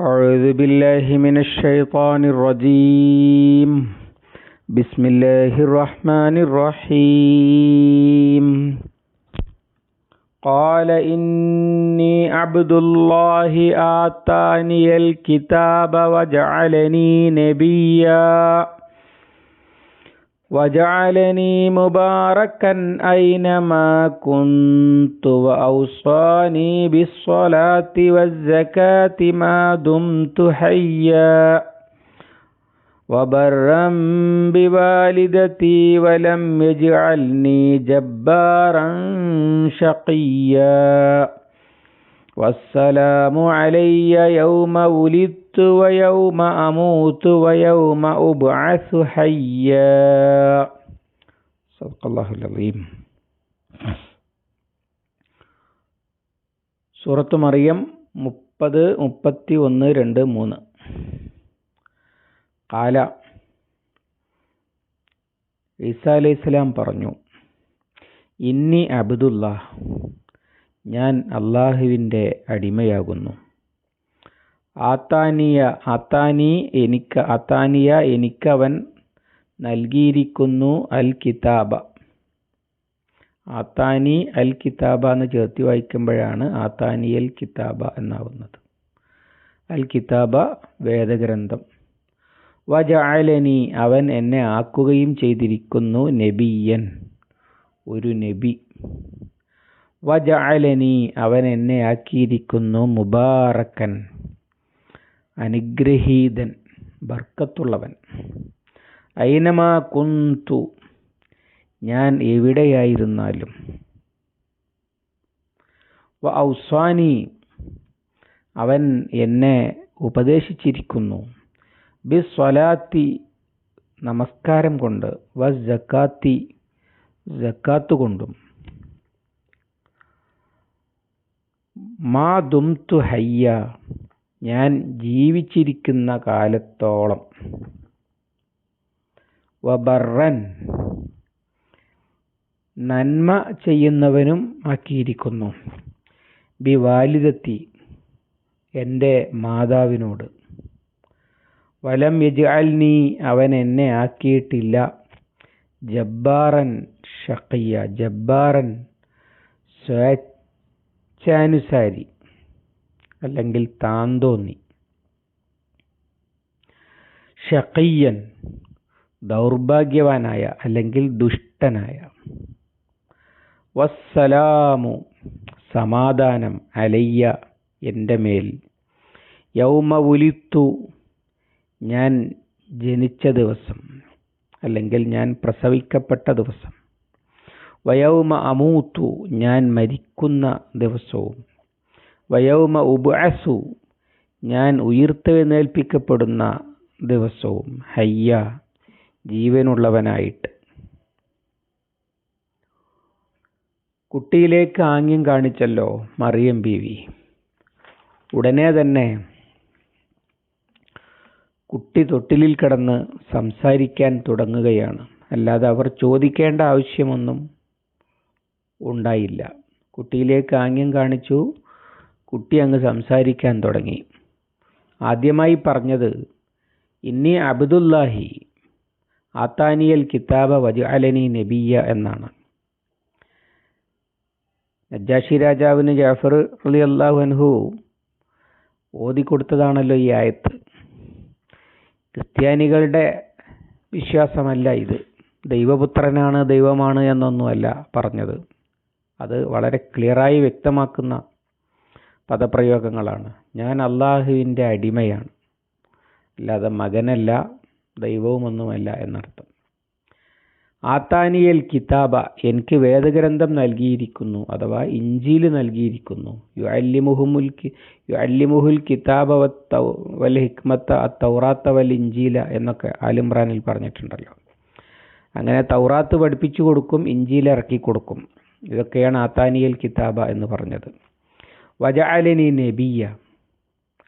أعوذ بالله من الشيطان الرجيم. بسم الله الرحمن الرحيم. قال إني عبد الله آتاني الكتاب وجعلني نبيا. وجعلني مباركا أينما كنت وأوصاني بالصلاة والزكاة ما دمت حيا وبرا بوالدتي ولم يجعلني جبارا شقيا والسلام علي يوم ولدت ويوم أموت ويوم أبعث حيا صدق الله العظيم സൂറത്ത് മറിയം മുപ്പത് മുപ്പത്തി ഒന്ന് രണ്ട് മൂന്ന് കാല ഈസ അലൈഹി സ്വലാം പറഞ്ഞു ഇന്നി അബ്ദുല്ല ഞാൻ അള്ളാഹുവിൻ്റെ അടിമയാകുന്നു ആത്താനിയ ആത്താനി എനിക്ക് ആത്താനിയ എനിക്കവൻ നൽകിയിരിക്കുന്നു അൽ കിതാബ ആത്താനി അൽ കിതാബ എന്ന് ചേർത്തി വായിക്കുമ്പോഴാണ് ആത്താനിയൽ കിതാബ എന്നാവുന്നത്. അൽ കിതാബ വേദഗ്രന്ഥം. വജാലനി അവൻ എന്നെ ആക്കുകയും ചെയ്തിരിക്കുന്നു നബിയൻ ഒരു നബി. വജാലനി അവൻ എന്നെ ആക്കിയിരിക്കുന്നു മുബാറക്കൻ അനുഗ്രഹീതൻ ബർക്കത്തുള്ളവൻ. ഐനമാ കുന്തു ഞാൻ എവിടെയായിരുന്നാലും. വ ഔസ്വാനി അവൻ എന്നെ ഉപദേശിച്ചിരിക്കുന്നു. ബി സ്വലാത്തി നമസ്കാരം കൊണ്ട്. വ ജക്കാത്തി ജക്കാത്ത് കൊണ്ടും. മാ ദുംതു ഹയ്യ ഞാൻ ജീവിച്ചിരിക്കുന്ന കാലത്തോളം. വബറൻ നന്മ ചെയ്യുന്നവനും ആക്കിയിരിക്കുന്നു. ബി വാലിദത്തി എന്റെ മാതാവിനോട്. വലം യജാൽനി അവൻ എന്നെ ആക്കിയിട്ടില്ല. ജബ്ബാറൻ ഷക്കയ്യ ജബ്ബാറൻ സ്വേച്ഛാനുസാരി. അല്ലെങ്കിൽ താന്തോന്നി. ഷഖയ്യൻ ദൗർഭാഗ്യവാനായ അല്ലെങ്കിൽ ദുഷ്ടനായ. വസ്സലാമു സമാധാനം അലയ്യ എന്റെ മേൽ. യൗമ ഉലിത്തു ഞാൻ ജനിച്ച ദിവസം അല്ലെങ്കിൽ ഞാൻ പ്രസവിക്കപ്പെട്ട ദിവസം. വയൗമ അമൂത്തു ഞാൻ മരിക്കുന്ന ദിവസവും. വയൗമ ഉബഅസു ഞാൻ ഉയർത്തെഴുന്നേൽപ്പിക്കപ്പെടുന്ന ദിവസവും ഹയ്യ ജീവനുള്ളവനായിട്ട്. കുട്ടിയിലേക്ക് ആംഗ്യം കാണിച്ചല്ലോ മറിയം ബീവി. ഉടനെ തന്നെ കുട്ടി തൊട്ടിലിൽ കിടന്ന് സംസാരിക്കാൻ തുടങ്ങുകയാണ്. അല്ലാതെ അവർ ചോദിക്കേണ്ട ആവശ്യമൊന്നും ഉണ്ടായില്ല. കുട്ടിയിലേക്ക് ആംഗ്യം കാണിച്ചു കുട്ടി അങ്ങ് സംസാരിക്കാൻ തുടങ്ങി. ആദ്യമായി പറഞ്ഞത് ഇന്നി അബ്ദുല്ലാഹി ആത്താനിയൽ കിതാബ വജഅലനി നബിയ എന്നാണ്. നജാഷി രാജാവിന് ജാഫർ അലി അള്ളാഹു അൻഹു ഓതിക്കൊടുത്തതാണല്ലോ ഈ ആയത്ത്. ക്രിസ്ത്യാനികളുടെ വിശ്വാസമല്ല ഇത്. ദൈവപുത്രനാണ് ദൈവമാണ് എന്നൊന്നുമല്ല പറഞ്ഞത്. അത് വളരെ ക്ലിയറായി വ്യക്തമാക്കുന്ന പദപ്രയോഗങ്ങളാണ്. ഞാൻ അള്ളാഹുവിന്റെ അടിമയാണ്. അല്ലാതെ മകനല്ല ദൈവവുമൊന്നുമല്ല എന്നർത്ഥം. ആത്താനിയൽ കിതാബ എനിക്ക് വേദഗ്രന്ഥം നൽകിയിരിക്കുന്നു അഥവാ ഇഞ്ചിയിൽ നൽകിയിരിക്കുന്നു. യു അല്ലിമുഹുമുൽ യു അല്ലിമുഹുൽ കിതാബ വൽ ഹിക്മത്ത തൗറാത്ത വൽ ഇഞ്ചീല എന്നൊക്കെ ആലിമ്രാനിൽ പറഞ്ഞിട്ടുണ്ടല്ലോ. അങ്ങനെ തൗറാത്ത് പഠിപ്പിച്ചു കൊടുക്കും ഇഞ്ചിയിൽ ഇറക്കി കൊടുക്കും. ഇതൊക്കെയാണ് ആത്താനിയൽ കിതാബ എന്ന് പറഞ്ഞത്. വജഅലിനി നബിയ.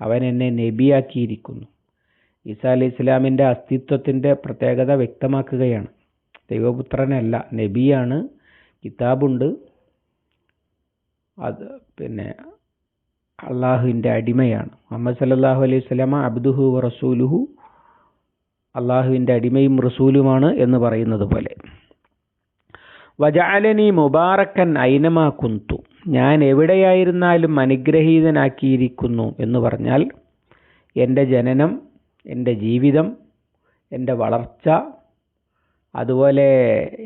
അവൻ എന്നെ നബിയാക്കിയിരിക്കുന്നു. ഈസാ അലി ഇസ്ലാമിന്റെ അസ്തിത്വത്തിന്റെ പ്രത്യേകത വ്യക്തമാക്കുകയാണ്. ദൈവപുത്രനല്ല നബിയാണ്. കിതാബുണ്ട്. അത് പിന്നെ അള്ളാഹുവിന്റെ അടിമയാണ്. മുഹമ്മദ് സല്ലാഹു അലൈഹി സ്വലാമ അബ്ദുഹു റസൂലുഹു അള്ളാഹുവിന്റെ അടിമയും റസൂലുമാണ് എന്ന് പറയുന്നത് പോലെ. വജാലനി മുബാറക്കൻ ഐനമാ കുന്തു. ഞാൻ എവിടെയായിരുന്നാലും അനുഗ്രഹീതനാക്കിയിരിക്കുന്നു എന്ന് പറഞ്ഞാൽ എന്റെ ജനനം എന്റെ ജീവിതം എന്റെ വളർച്ച അതുപോലെ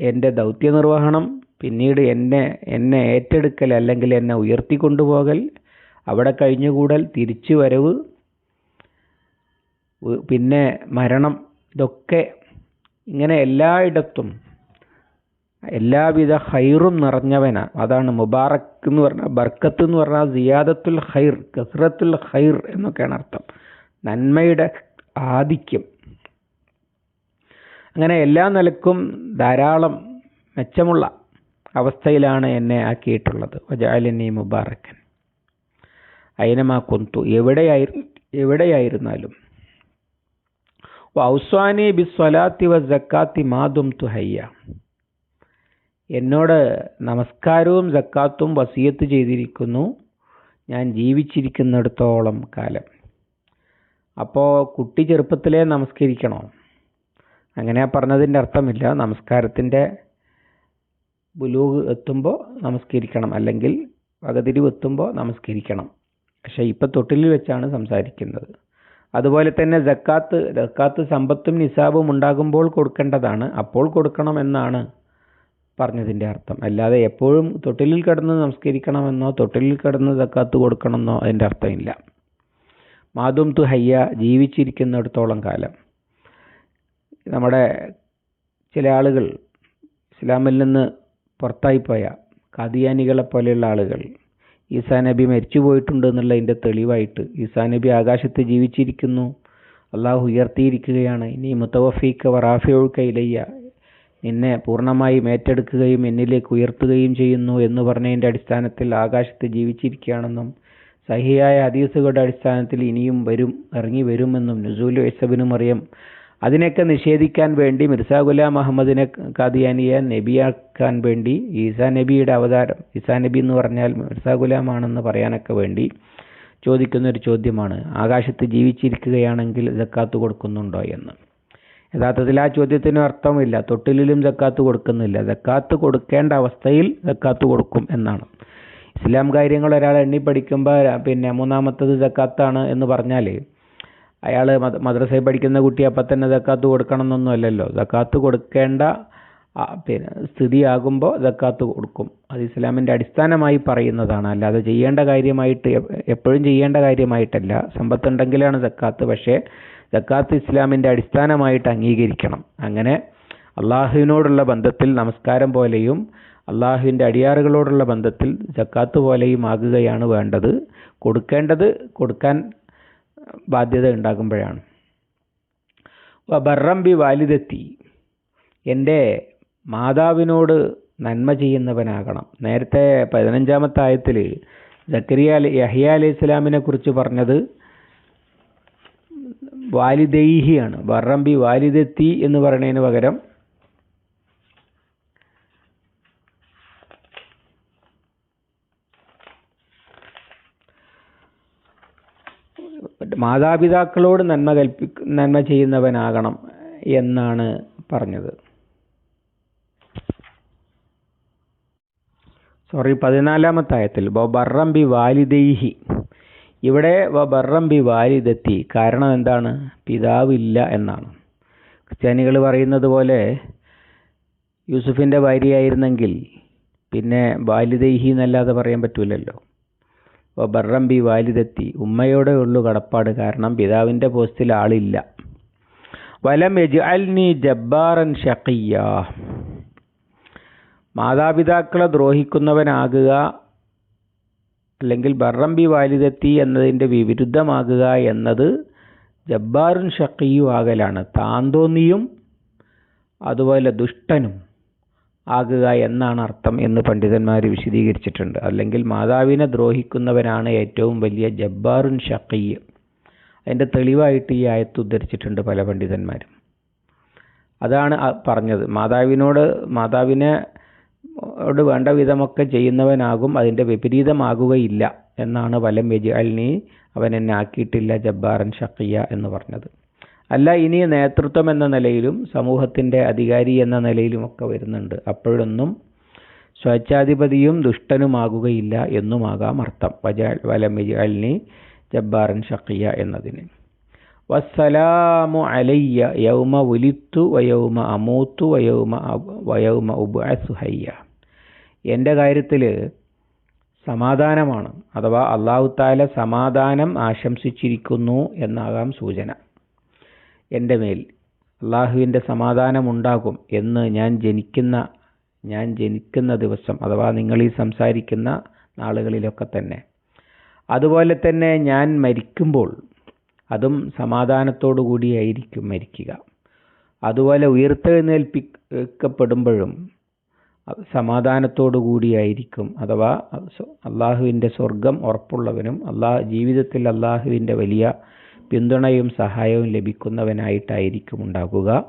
എന്റെ ദൗത്യനിർവഹണം പിന്നീട് എന്നെ എന്നെ ഏറ്റെടുക്കൽ അല്ലെങ്കിൽ എന്നെ ഉയർത്തിക്കൊണ്ടുപോകൽ അവിടെ കഴിഞ്ഞുകൂടൽ തിരിച്ചു വരവ് പിന്നെ മരണം ഇതൊക്കെ ഇങ്ങനെ എല്ലായിടത്തും എല്ലാവിധ ഹൈറും നിറഞ്ഞവനാ. അതാണ് മുബാറക്ക് എന്ന് പറഞ്ഞാൽ ബർക്കത്ത് എന്ന് പറഞ്ഞാൽ സിയാദത്തുൽ ഹൈർ കസ്രത്തുൽ ഹൈർ എന്നൊക്കെയാണ് അർത്ഥം. നന്മയുടെ ആധിക്യം. അങ്ങനെ എല്ലാ നിലക്കും ധാരാളം മെച്ചമുള്ള അവസ്ഥയിലാണ് എന്നെ ആക്കിയിട്ടുള്ളത്. വജാലിനി മുബാറക്കൻ അയിനമാ കൊന്തു എവിടെയായി എവിടെയായിരുന്നാലും. ഔസ്വാനി ബി സ്വലാത്തി വ ജക്കാത്തി മാതും തുഹയ്യ എന്നോട് നമസ്കാരവും ജക്കാത്തും വസീയത്ത് ചെയ്തിരിക്കുന്നു. ഞാൻ ജീവിച്ചിരിക്കുന്നിടത്തോളം കാലം. അപ്പോൾ കുട്ടി ചെറുപ്പത്തിലേ നമസ്കരിക്കണോ? അങ്ങനെ പറഞ്ഞതിന്റെ അർത്ഥമില്ല. നമസ്കാരത്തിന്റെ ബുലൂഗ് എത്തുമ്പോൾ നമസ്കരിക്കണം. അല്ലെങ്കിൽ വകതിരിവ് എത്തുമ്പോൾ നമസ്കരിക്കണം. പക്ഷേ ഇപ്പം തൊട്ടിലിൽ വെച്ചാണ് സംസാരിക്കുന്നത്. അതുപോലെ തന്നെ ജക്കാത്ത് ജക്കാത്ത് സമ്പത്തും നിസാബും ഉണ്ടാകുമ്പോൾ കൊടുക്കേണ്ടതാണ്. അപ്പോൾ കൊടുക്കണം എന്നാണ് പറഞ്ഞതിന്റെ അർത്ഥം. അല്ലാതെ എപ്പോഴും തൊട്ടിലിൽ കിടന്ന് നമസ്കരിക്കണമെന്നോ തൊട്ടിലിൽ കിടന്ന് തക്കാത്ത് കൊടുക്കണമെന്നോ അതിന്റെ അർത്ഥമില്ല. മാതും തു ഹയ്യ ജീവിച്ചിരിക്കുന്നിടത്തോളം കാലം. നമ്മുടെ ചില ആളുകൾ ഇസ്ലാമിൽ നിന്ന് പുറത്തായിപ്പോയ കാദിയാനികളെ പോലെയുള്ള ആളുകൾ ഈസാ നബി മരിച്ചു പോയിട്ടുണ്ട് എന്നുള്ളതിന്റെ തെളിവായിട്ട് ഈസാ നബി ആകാശത്ത് ജീവിച്ചിരിക്കുന്നു. അള്ളാഹു ഉയർത്തിയിരിക്കുകയാണ്. ഇനി മുത്തവഫീക്ക് വറാഫിയൊഴുക്ക ഇലയ്യ നിന്നെ പൂർണമായും ഏറ്റെടുക്കുകയും എന്നിലേക്ക് ഉയർത്തുകയും ചെയ്യുന്നു എന്ന് പറഞ്ഞതിന്റെ അടിസ്ഥാനത്തിൽ ആകാശത്ത് ജീവിച്ചിരിക്കുകയാണെന്നും സഹിയായ ഹദീസുകളുടെ അടിസ്ഥാനത്തിൽ ഇനിയും വരും ഇറങ്ങി വരുമെന്നും നുസൂൽ വൈസബിനും അറിയാം. അതിനൊക്കെ നിഷേധിക്കാൻ വേണ്ടി മിർസ ഗുലാം അഹമ്മദിനെ കാദിയാനിയെ നബിയാക്കാൻ വേണ്ടി ഈസാ നബിയുടെ അവതാരം ഈസാ നബി എന്ന് പറഞ്ഞാൽ മിർസ ഗുലാമാണെന്ന് പറയാനൊക്കെ വേണ്ടി ചോദിക്കുന്ന ഒരു ചോദ്യമാണ് ആകാശത്ത് ജീവിച്ചിരിക്കുകയാണെങ്കിൽ ജക്കാത്ത് കൊടുക്കുന്നുണ്ടോ എന്ന്. യഥാർത്ഥത്തിൽ ആ ചോദ്യത്തിന് അർത്ഥമില്ല. തൊട്ടിലും ജക്കാത്ത് കൊടുക്കുന്നില്ല. ജക്കാത്ത് കൊടുക്കേണ്ട അവസ്ഥയിൽ ജക്കാത്ത് കൊടുക്കും എന്നാണ്. ഇസ്ലാം കാര്യങ്ങൾ ഒരാൾ എണ്ണി പഠിക്കുമ്പോൾ പിന്നെ മൂന്നാമത്തത് ജക്കാത്താണ് എന്ന് പറഞ്ഞാൽ അയാൾ മദ്രസയിൽ പഠിക്കുന്ന കുട്ടി അപ്പം തന്നെ ജക്കാത്ത് കൊടുക്കണം എന്നൊന്നും അല്ലല്ലോ. ജക്കാത്ത് കൊടുക്കേണ്ട പിന്നെ സ്ഥിതിയാകുമ്പോൾ ജക്കാത്ത് കൊടുക്കും. അത് ഇസ്ലാമിന്റെ അടിസ്ഥാനമായി പറയുന്നതാണ്. അല്ലാതെ ചെയ്യേണ്ട കാര്യമായിട്ട് എപ്പോഴും ചെയ്യേണ്ട കാര്യമായിട്ടല്ല. സമ്പത്തുണ്ടെങ്കിലാണ് ജക്കാത്ത് പക്ഷേ ജക്കാത്ത് ഇസ്ലാമിന്റെ അടിസ്ഥാനമായിട്ട് അംഗീകരിക്കണം. അങ്ങനെ അള്ളാഹുവിനോടുള്ള ബന്ധത്തിൽ നമസ്കാരം പോലെയും അള്ളാഹുവിന്റെ അടിയാറുകളോടുള്ള ബന്ധത്തിൽ ജക്കാത്ത് പോലെയും ആകുകയാണ് വേണ്ടത്. കൊടുക്കേണ്ടത് കൊടുക്കാൻ ബാധ്യത ഉണ്ടാകുമ്പോഴാണ്. ബർറംബി വാലിദത്തി. എന്റെ മാതാവിനോട് നന്മ ചെയ്യുന്നവനാകണം. നേരത്തെ പതിനഞ്ചാമത്തെ ആയത്തിൽ ജക്കരിയ യഹിയ അലൈഹി ഇസ്ലാമിനെ കുറിച്ച് പറഞ്ഞത് വാലിദൈഹിയാണ്. വറമ്പി വാലിദത്തി എന്ന് പറയുന്നതിന് പകരം മാതാപിതാക്കളോട് നന്മ കൽപ്പി നന്മ ചെയ്യുന്നവനാകണം എന്നാണ് പറഞ്ഞത്. സോറി പതിനാലാമത്തെ ആയത്തിൽ വാലിദൈഹി. ഇവിടെ വ ബർറംബി വാലിദത്തി. കാരണം എന്താണ്? പിതാവില്ല എന്നാണ്. ക്രിസ്ത്യാനികൾ പറയുന്നത് പോലെ യൂസുഫിന്റെ ഭാര്യയായിരുന്നെങ്കിൽ പിന്നെ വാലിദൈഹി എന്നല്ലാതെ പറയാൻ പറ്റൂലല്ലോ. അപ്പോൾ ബർറംബി വാലിദത്തി. ഉമ്മയോടെ ഉള്ളു കടപ്പാട്. കാരണം പിതാവിന്റെ പോസ്റ്റിൽ ആളില്ല. വലം യജ്അൽനി ജബ്ബാറൻ ഷക്കിയ മാതാപിതാക്കളെ ദ്രോഹിക്കുന്നവനാകുക അല്ലെങ്കിൽ ബർറംബി വാലിദത്തി എന്നതിന്റെ വിരുദ്ധമാകുക എന്നത് ജബ്ബാറുൻ ഷക്കിയും ആകലാണ്. താന്തോന്നിയും അതുപോലെ ദുഷ്ടനും ആകുക എന്നാണ് അർത്ഥം എന്ന് പണ്ഡിതന്മാർ വിശദീകരിച്ചിട്ടുണ്ട്. അല്ലെങ്കിൽ മാതാവിനെ ദ്രോഹിക്കുന്നവനാണ് ഏറ്റവും വലിയ ജബ്ബാറുൻ ഷക്കീയ് അതിന്റെ തെളിവായിട്ട് ഈ ആയത്ത് ഉദ്ധരിച്ചിട്ടുണ്ട് പല പണ്ഡിതന്മാരും. അതാണ് പറഞ്ഞത്. മാതാവിനോട് മാതാവിനെ ോട് വേണ്ട വിധമൊക്കെ ചെയ്യുന്നവനാകും അതിന്റെ വിപരീതമാകുകയില്ല എന്നാണ് വലം യജ്അൽനി അവൻ എന്നെ ആക്കിയിട്ടില്ല ജബ്ബാറൻ ഷക്കിയ എന്ന് പറഞ്ഞത്. അല്ല ഇനി നേതൃത്വം എന്ന നിലയിലും സമൂഹത്തിന്റെ അധികാരി എന്ന നിലയിലും ഒക്കെ വരുന്നുണ്ട്. അപ്പോഴൊന്നും സ്വേച്ഛാധിപതിയും ദുഷ്ടനുമാകുകയില്ല എന്നുമാകാം അർത്ഥം. വജ വലം അൽനി ജബ്ബാറൻ ഷക്കിയ എന്നതിന്. വസ്സലാമു അലയ്യ യൗമ ഉലിത്തു വയൗമ അമൂത്തു വയൗമ വയൗമ ഉബ് ഹയ്യ എന്റെ കാര്യത്തിൽ സമാധാനമാണ്. അഥവാ അള്ളാഹു താല സമാധാനം ആശംസിച്ചിരിക്കുന്നു എന്നാകാം സൂചന. എന്റെ മേൽ അള്ളാഹുവിന്റെ സമാധാനം ഉണ്ടാകും എന്ന് ഞാൻ ജനിക്കുന്ന ഞാൻ ജനിക്കുന്ന ദിവസം അഥവാ നിങ്ങൾ ഈ സംസാരിക്കുന്ന നാളുകളിലൊക്കെ തന്നെ. അതുപോലെ തന്നെ ഞാൻ മരിക്കുമ്പോൾ അതും സമാധാനത്തോടു കൂടിയായിരിക്കും മരിക്കുക. അതുപോലെ ഉയർത്തെഴുന്നേൽപ്പിക്കപ്പെടുമ്പോഴും സമാധാനത്തോടു കൂടിയായിരിക്കും. അഥവാ അള്ളാഹുവിന്റെ സ്വർഗം ഉറപ്പുള്ളവനും അള്ളാഹ് ജീവിതത്തിൽ അള്ളാഹുവിന്റെ വലിയ പിന്തുണയും സഹായവും ലഭിക്കുന്നവനായിട്ടായിരിക്കും ഉണ്ടാകുക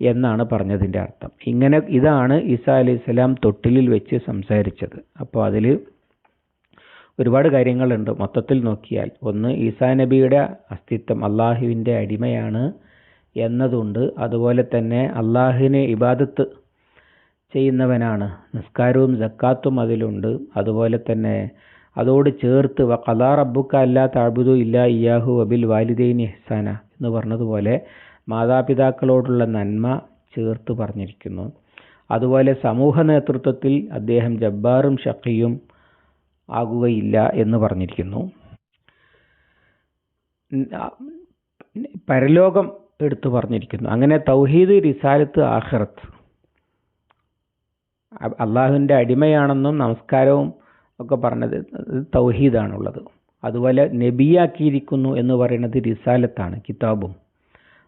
എന്നാണ് പറഞ്ഞതിന്റെ അർത്ഥം. ഇങ്ങനെ ഇതാണ് ഈസാ അലൈഹി സ്വലാം തൊട്ടിലിൽ വെച്ച് സംസാരിച്ചത്. അപ്പോൾ അതിൽ ഒരുപാട് കാര്യങ്ങളുണ്ട്. മൊത്തത്തിൽ നോക്കിയാൽ ഒന്ന് ഈസാ നബിയുടെ അസ്തിത്വം അള്ളാഹുവിന്റെ അടിമയാണ് എന്നതുണ്ട്. അതുപോലെ തന്നെ അള്ളാഹുവിനെ ഇബാദത്ത് ചെയ്യുന്നവനാണ്. നിസ്കാരവും ജക്കാത്തും അതിലുണ്ട്. അതുപോലെ തന്നെ അതോട് ചേർത്ത് കലാ റബ്ബുക്ക അല്ലാ താഴ്ബുദു ഇല്ല ഇയാഹു അബിൽ വാലിദൈനി ഹസാന എന്ന് പറഞ്ഞതുപോലെ മാതാപിതാക്കളോടുള്ള നന്മ ചേർത്ത് പറഞ്ഞിരിക്കുന്നു. അതുപോലെ സമൂഹ നേതൃത്വത്തിൽ അദ്ദേഹം ജബ്ബാറും ഷക്കിയും ആകുകയില്ല എന്ന് പറഞ്ഞിരിക്കുന്നു. പരലോകം എടുത്തു പറഞ്ഞിരിക്കുന്നു. അങ്ങനെ തൗഹീദ് റിസാലത്ത് ആഖിറത്ത് അള്ളാഹുവിന്റെ അടിമയാണെന്നും നമസ്കാരവും ഒക്കെ പറഞ്ഞത് തൗഹീദാണുള്ളത്. അതുപോലെ നബിയാക്കിയിരിക്കുന്നു എന്ന് പറയുന്നത് റിസാലത്താണ് കിതാബും.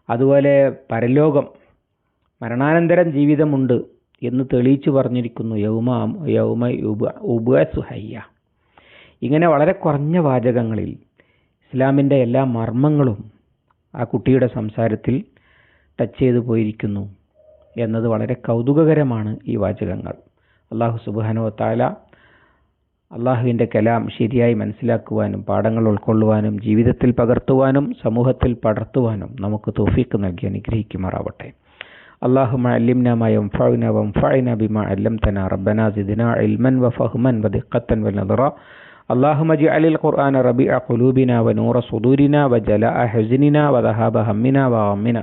അതുപോലെ പരലോകം മരണാനന്തരം ജീവിതമുണ്ട് എന്ന് തെളിയിച്ചു പറഞ്ഞിരിക്കുന്നു യൗമ യൗമ ഉബ സുഹയ്യ ഇങ്ങനെ വളരെ കുറഞ്ഞ വാചകങ്ങളിൽ ഇസ്ലാമിന്റെ എല്ലാ മർമ്മങ്ങളും ആ കുട്ടിയുടെ സംസാരത്തിൽ ടച്ച് ചെയ്തു പോയിരിക്കുന്നു. എന്നത് വളരെ കൗതുകകരമാണ് ഈ വാചകങ്ങൾ അള്ളാഹു സുബാനോ താല അള്ളാഹുവിൻ്റെ കലാം ശരിയായി മനസ്സിലാക്കുവാനും പാഠങ്ങൾ ഉൾക്കൊള്ളുവാനും ജീവിതത്തിൽ പകർത്തുവാനും സമൂഹത്തിൽ പടർത്തുവാനും നമുക്ക് തോഫീക്ക് നൽകി അനുഗ്രഹിക്കുമാറാവട്ടെ اللهم علمنا ما ينفعنا وانفعنا بما علمتنا ربنا زدنا علما وفهما ودقة ونظرا اللهم اجعل القرآن ربيع قلوبنا ونور صدورنا وجلاء حزننا وذهاب همنا وغمنا